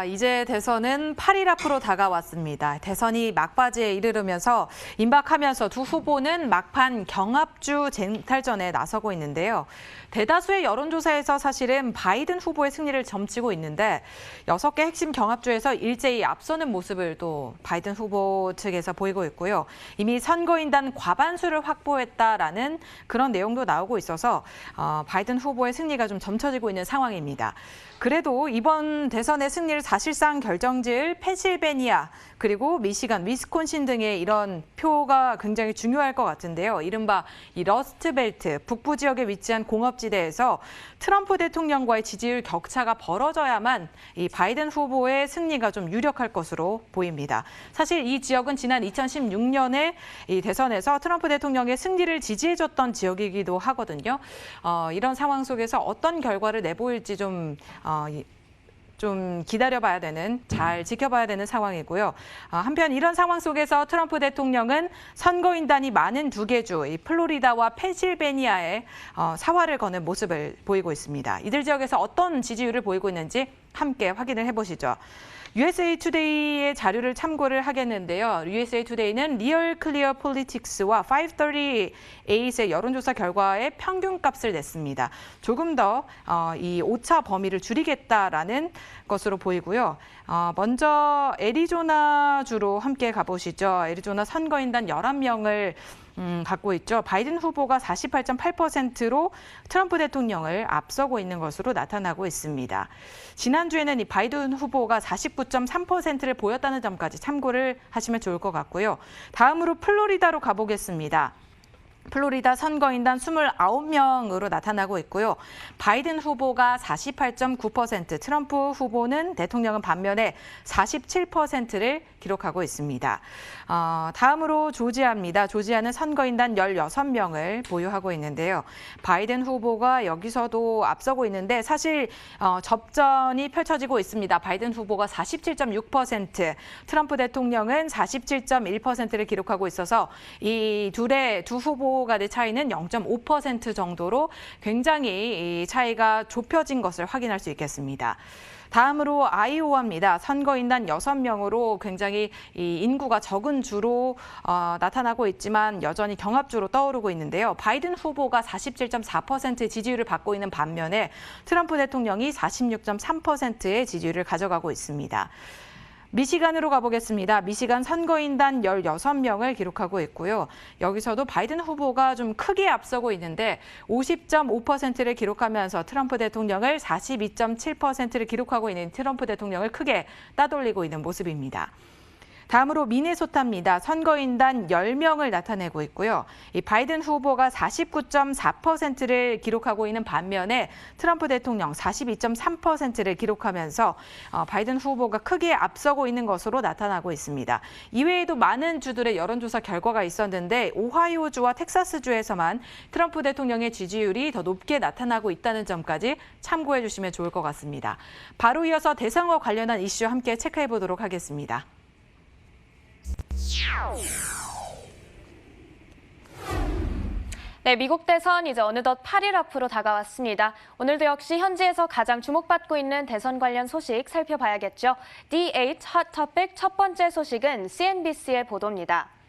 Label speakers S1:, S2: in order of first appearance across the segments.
S1: 자, 이제 대선은 8일 앞으로 다가왔습니다. 대선이 막바지에 이르르면서 임박하면서 두 후보는 막판 경합주 쟁탈전에 나서고 있는데요. 대다수의 여론조사에서 사실은 바이든 후보의 승리를 점치고 있는데 여섯 개 핵심 경합주에서 일제히 앞서는 모습을 또 바이든 후보 측에서 보이고 있고요. 이미 선거인단 과반수를 확보했다라는 그런 내용도 나오고 있어서 어, 바이든 후보의 승리가 좀 점쳐지고 있는 상황입니다. 그래도 이번 대선의 승리를 사실상 결정지을 펜실베니아 그리고 미시간, 위스콘신 등의 이런 표가 굉장히 중요할 것 같은데요. 이른바 이 러스트벨트 북부 지역에 위치한 공업지대에서 트럼프 대통령과의 지지율 격차가 벌어져야만 이 바이든 후보의 승리가 좀 유력할 것으로 보입니다. 사실 이 지역은 지난 2016년에 이 대선에서 트럼프 대통령의 승리를 지지해줬던 지역이기도 하거든요. 어, 이런 상황 속에서 어떤 결과를 내보일지 좀 어, 이- 좀 기다려봐야 되는, 잘 지켜봐야 되는 상황이고요. 어, 한편 이런 상황 속에서 트럼프 대통령은 선거인단이 많은 두 개 주, 이 플로리다와 펜실베니아에 어, 사활을 거는 모습을 보이고 있습니다. 이들 지역에서 어떤 지지율을 보이고 있는지 함께 확인을 해보시죠. USA 투데이의 자료를 참고를 하겠는데요. USA 투데이는 리얼 클리어 폴리틱스와 538의 여론조사 결과의 평균값을 냈습니다. 조금 더 어, 이 오차 범위를 줄이겠다라는 것으로 보이고요. 어, 먼저 애리조나주로 함께 가보시죠. 애리조나 선거인단 11명을 음, 갖고 있죠. 바이든 후보가 48.8%로 트럼프 대통령을 앞서고 있는 것으로 나타나고 있습니다. 지난주에는 이 바이든 후보가 49.3%를 보였다는 점까지 참고를 하시면 좋을 것 같고요. 다음으로 플로리다로 가보겠습니다. 플로리다 선거인단 29명으로 나타나고 있고요. 바이든 후보가 48.9%, 트럼프 후보는 대통령은 반면에 47%를 기록하고 있습니다. 어, 다음으로 조지아입니다. 조지아는 선거인단 16명을 보유하고 있는데요. 바이든 후보가 여기서도 앞서고 있는데 사실 어, 접전이 펼쳐지고 있습니다. 바이든 후보가 47.6%, 트럼프 대통령은 47.1%를 기록하고 있어서 이 둘의 두 후보 간의 차이는 0.5% 정도로 굉장히 이 차이가 좁혀진 것을 확인할 수 있겠습니다. 다음으로 아이오와입니다. 선거인단 6명으로 굉장히 이 인구가 적은 주로 어, 나타나고 있지만 여전히 경합주로 떠오르고 있는데요. 바이든 후보가 47.4%의 지지율을 받고 있는 반면에 트럼프 대통령이 46.3%의 지지율을 가져가고 있습니다. 미시간으로 가보겠습니다. 미시간 선거인단 16명을 기록하고 있고요. 여기서도 바이든 후보가 좀 크게 앞서고 있는데 50.5%를 기록하면서 트럼프 대통령을 42.7%를 기록하고 있는 트럼프 대통령을 크게 따돌리고 있는 모습입니다. 다음으로 미네소타입니다. 선거인단 10명을 나타내고 있고요. 이 바이든 후보가 49.4%를 기록하고 있는 반면에 트럼프 대통령 42.3%를 기록하면서 어, 바이든 후보가 크게 앞서고 있는 것으로 나타나고 있습니다. 이외에도 많은 주들의 여론조사 결과가 있었는데 오하이오주와 텍사스주에서만 트럼프 대통령의 지지율이 더 높게 나타나고 있다는 점까지 참고해 주시면 좋을 것 같습니다. 바로 이어서 대선과 관련한 이슈 함께 체크해 보도록 하겠습니다.
S2: 네, 미국 대선 이제 어느덧 8일 앞으로 다가왔습니다. 오늘도 역시 현지에서 가장 주목받고 있는 대선 관련 소식 살펴봐야겠죠. D8 Hot Topic 첫 번째 소식은 CNBC의 보도입니다.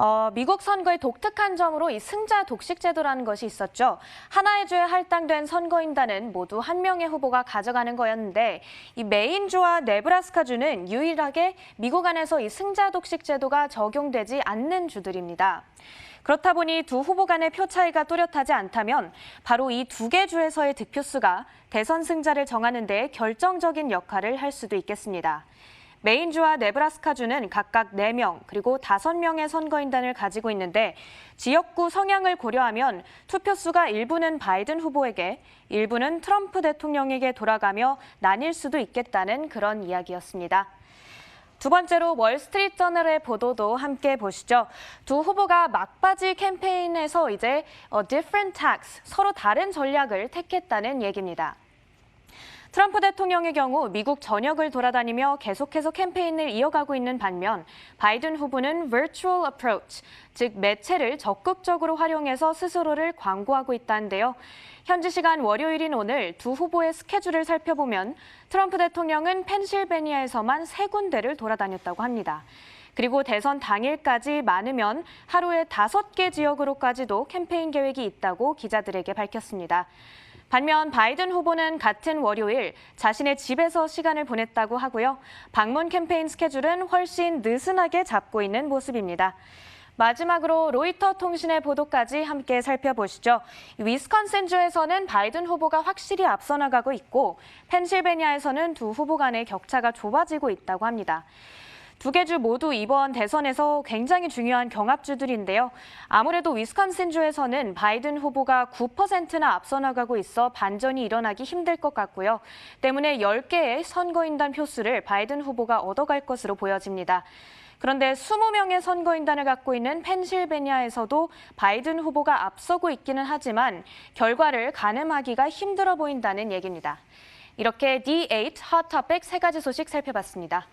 S2: 어, 미국 선거의 독특한 점으로 이 승자 독식 제도라는 것이 있었죠. 하나의 주에 할당된 선거인단은 모두 한 명의 후보가 가져가는 거였는데 이 메인주와 네브라스카주는 유일하게 미국 안에서 이 승자 독식 제도가 적용되지 않는 주들입니다. 그렇다 보니 두 후보 간의 표 차이가 뚜렷하지 않다면 바로 이 두 개 주에서의 득표수가 대선 승자를 정하는 데 결정적인 역할을 할 수도 있겠습니다. 메인주와 네브라스카주는 각각 4명 그리고 5명의 선거인단을 가지고 있는데 지역구 성향을 고려하면 투표수가 일부는 바이든 후보에게 일부는 트럼프 대통령에게 돌아가며 나뉠 수도 있겠다는 그런 이야기였습니다. 두 번째로 월스트리트저널의 보도도 함께 보시죠. 두 후보가 막바지 캠페인에서 이제 어, different tax, 서로 다른 전략을 택했다는 얘기입니다. 트럼프 대통령의 경우 미국 전역을 돌아다니며 계속해서 캠페인을 이어가고 있는 반면 바이든 후보는 virtual approach, 즉 매체를 적극적으로 활용해서 스스로를 광고하고 있다는데요. 현지 시간 월요일인 오늘 두 후보의 스케줄을 살펴보면 트럼프 대통령은 펜실베니아에서만 세 군데를 돌아다녔다고 합니다. 그리고 대선 당일까지 많으면 하루에 다섯 개 지역으로까지도 캠페인 계획이 있다고 기자들에게 밝혔습니다. 반면 바이든 후보는 같은 월요일 자신의 집에서 시간을 보냈다고 하고요. 방문 캠페인 스케줄은 훨씬 느슨하게 잡고 있는 모습입니다. 마지막으로 로이터 통신의 보도까지 함께 살펴보시죠. 위스콘신주에서는 바이든 후보가 확실히 앞서 나가고 있고 펜실베니아에서는 두 후보 간의 격차가 좁아지고 있다고 합니다. 두 개 주 모두 이번 대선에서 굉장히 중요한 경합주들인데요. 아무래도 위스콘신주에서는 바이든 후보가 9%나 앞서 나가고 있어 반전이 일어나기 힘들 것 같고요. 때문에 10개의 선거인단 표수를 바이든 후보가 얻어갈 것으로 보여집니다. 그런데 20명의 선거인단을 갖고 있는 펜실베니아에서도 바이든 후보가 앞서고 있기는 하지만 결과를 가늠하기가 힘들어 보인다는 얘기입니다. 이렇게 D8 핫 토픽 세 가지 소식 살펴봤습니다.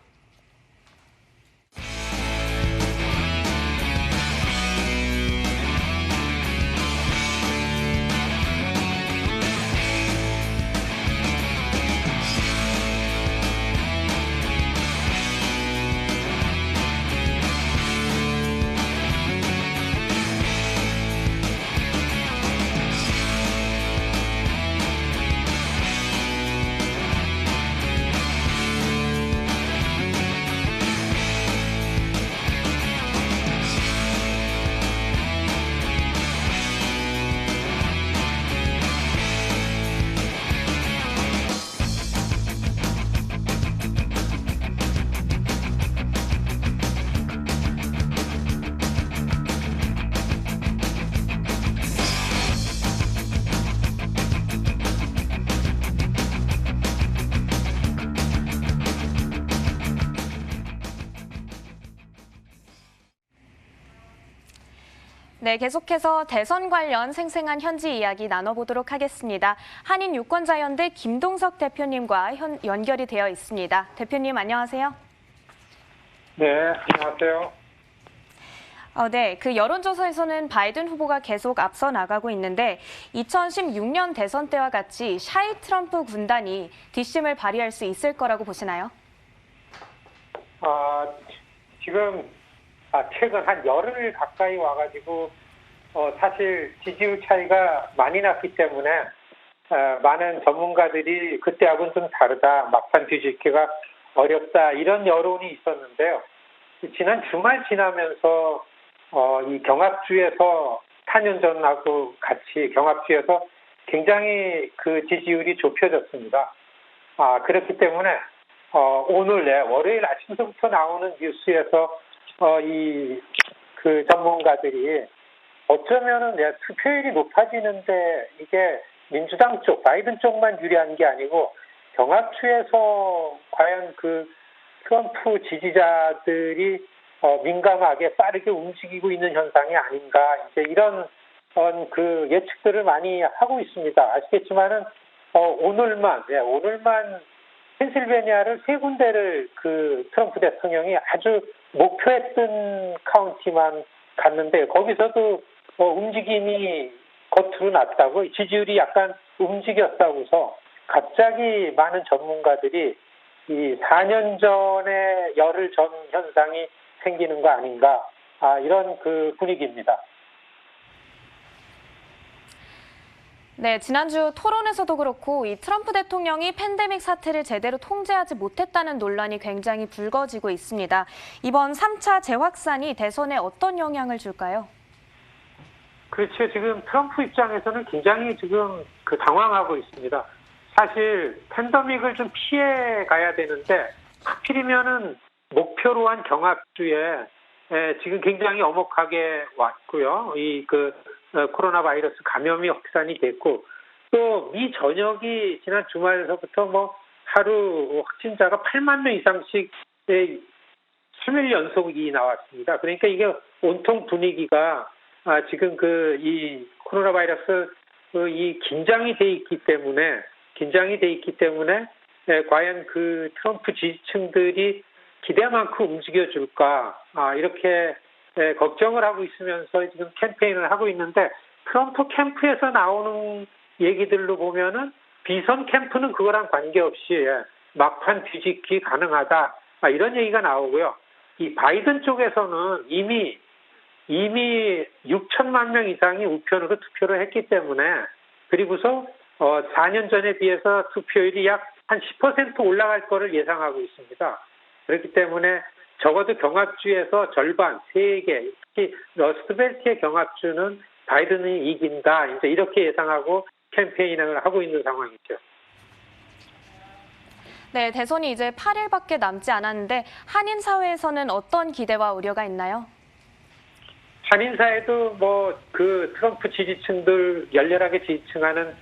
S2: 네, 계속해서 대선 관련 생생한 현지 이야기 나눠보도록 하겠습니다. 한인 유권자연대 김동석 대표님과 현, 연결이 되어 있습니다. 대표님 안녕하세요.
S3: 네, 안녕하세요.
S2: 어, 네, 그 여론조사에서는 바이든 후보가 계속 앞서 나가고 있는데 2016년 대선 때와 같이 샤이 트럼프 군단이 뒷심을 발휘할 수 있을 거라고 보시나요?
S3: 아, 지금 아, 최근 한 열흘 가까이 와가지고 어, 사실 지지율 차이가 많이 났기 때문에 어, 많은 전문가들이 그때하고는 좀 다르다, 막판 뒤집기가 어렵다 이런 여론이 있었는데요. 지난 주말 지나면서 어, 이 경합주에서 4년 전하고 같이 경합주에서 굉장히 그 지지율이 좁혀졌습니다. 아, 그렇기 때문에 어, 오늘 내 월요일 아침부터 나오는 뉴스에서 어, 이 그 전문가들이 어쩌면은 내 투표율이 높아지는데 이게 민주당 쪽, 바이든 쪽만 유리한 게 아니고 경합추에서 과연 그 트럼프 지지자들이 어, 민감하게 빠르게 움직이고 있는 현상이 아닌가 이제 이런 어, 그 예측들을 많이 하고 있습니다. 아시겠지만은 어, 오늘만 예, 오늘만 펜실베니아를 세 군데를 그 트럼프 대통령이 아주 목표했던 카운티만 갔는데 거기서도 어, 움직임이 겉으로 났다고 지지율이 약간 움직였다고서 갑자기 많은 전문가들이 이 4년 전에 열흘 전 현상이 생기는 거 아닌가 아, 이런 그 분위기입니다.
S2: 네, 지난주 토론에서도 그렇고 이 트럼프 대통령이 팬데믹 사태를 제대로 통제하지 못했다는 논란이 굉장히 불거지고 있습니다. 이번 3차 재확산이 대선에 어떤 영향을 줄까요?
S3: 그렇죠. 지금 트럼프 입장에서는 굉장히 지금 그 당황하고 있습니다. 사실 팬데믹을 좀 피해 가야 되는데 하필이면은 목표로 한 경합주에 에, 지금 굉장히 엄혹하게 왔고요. 이그 어, 코로나 바이러스 감염이 확산이 됐고 또 미 전역이 지난 주말에서부터 뭐 하루 확진자가 8만 명 이상씩 3일 연속이 나왔습니다. 그러니까 이게 온통 분위기가 아, 지금 그 이 코로나 바이러스 그 이 긴장이 돼 있기 때문에 긴장이 돼 있기 때문에 에, 과연 그 트럼프 지지층들이 기대만큼 움직여 줄까 아, 이렇게 에, 걱정을 하고 있으면서 지금 캠페인을 하고 있는데 트럼프 캠프에서 나오는 얘기들로 보면은 비선 캠프는 그거랑 관계없이 예, 막판 뒤집기 가능하다 아, 이런 얘기가 나오고요. 이 바이든 쪽에서는 이미 이미 6천만 명 이상이 우편으로 투표를 했기 때문에 그리고서 어, 4년 전에 비해서 투표율이 약 한 10% 올라갈 거를 예상하고 있습니다. 그렇기 때문에 적어도 경합주에서 절반, 3개, 특히 러스트벨트의 경합주는 바이든이 이긴다. 이제 이렇게 예상하고 캠페인을 하고 있는 상황이죠.
S2: 네, 대선이 이제 8일밖에 남지 않았는데 한인 사회에서는 어떤 기대와 우려가 있나요?
S3: 한인 사회도 뭐 그 트럼프 지지층들 열렬하게 지지층하는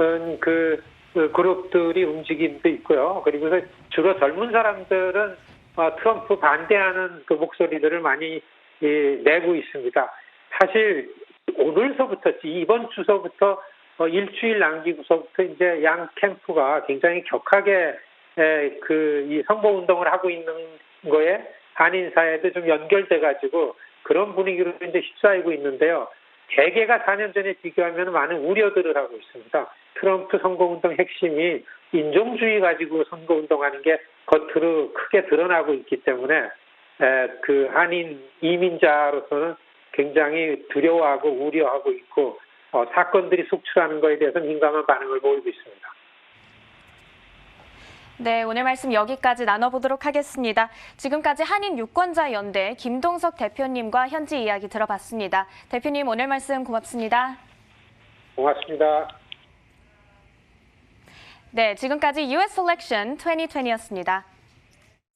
S3: 음, 그, 그 그룹들이 움직임도 있고요. 그리고 주로 젊은 사람들은 어, 트럼프 반대하는 그 목소리들을 많이 예, 내고 있습니다. 사실 오늘서부터 이번 주서부터 어, 일주일 남기고서부터 이제 양 캠프가 굉장히 격하게 그 이 선거 운동을 하고 있는 거에 한인 사회도 좀 연결돼 가지고 그런 분위기로 이제 휩싸이고 있는데요. 대개가 4년 전에 비교하면 많은 우려들을 하고 있습니다. 트럼프 선거운동 핵심이 인종주의 가지고 선거운동하는 게 겉으로 크게 드러나고 있기 때문에 에, 그 한인 이민자로서는 굉장히 두려워하고 우려하고 있고 어, 사건들이 속출하는 거에 대해서 민감한 반응을 보이고 있습니다.
S2: 네, 오늘 말씀 여기까지 나눠보도록 하겠습니다. 지금까지 한인 유권자 연대 김동석 대표님과 현지 이야기 들어봤습니다. 대표님 오늘 말씀 고맙습니다.
S3: 고맙습니다.
S2: 네, 지금까지 US Election 2020였습니다.